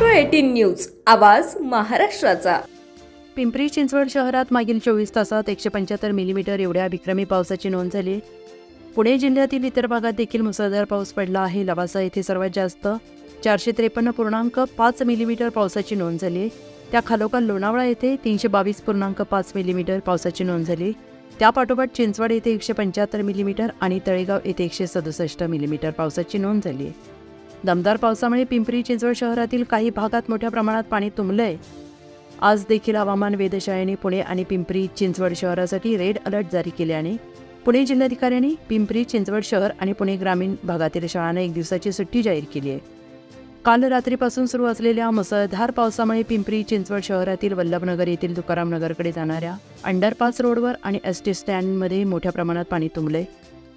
News आवाज महाराष्ट्राचा. पिंपरी चिंचवड शहरात मागील चोवीस तासात एकशे पंच्याहत्तर मिलीमीटर एवढ्या विक्रमी पावसाची नोंद झाली. पुणे जिल्ह्यातील इतर भागात देखील मुसळधार पाऊस पडला आहे. लवासा येथे सर्वात जास्त चारशे त्रेपन्न पूर्णांक पाच मिलीमीटर पावसाची नोंद झाली. त्या खालोखाल लोणावळा येथे तीनशे बावीस पूर्णांक पाच मिलीमीटर पावसाची नोंद झाली. त्यापाठोपाठ चिंचवड येथे एकशे पंच्याहत्तर मिलीमीटर आणि तळेगाव येथे एकशे सदुसष्ट मिलीमीटर पावसाची नोंद झाली. दमदार पावसामुळे पिंपरी चिंचवड शहरातील काही भागात मोठ्या प्रमाणात पाणी तुंबलंय. आज देखील हवामान वेधशाळेने पुणे आणि पिंपरी चिंचवड शहरासाठी रेड अलर्ट जारी केल्याने पुणे जिल्हाधिकाऱ्यांनी पिंपरी चिंचवड शहर आणि पुणे ग्रामीण भागातील शाळांना एक दिवसाची सुट्टी जाहीर केली आहे. काल रात्रीपासून सुरू असलेल्या मुसळधार पावसामुळे पिंपरी चिंचवड शहरातील वल्लभनगर येथील तुकारामनगरकडे जाणाऱ्या अंडरपास रोडवर आणि एस टी स्टँडमध्ये मोठ्या प्रमाणात पाणी तुंबले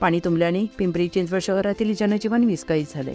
पाणी तुंबल्याने पिंपरी चिंचवड शहरातील जनजीवन विस्कळीत झाले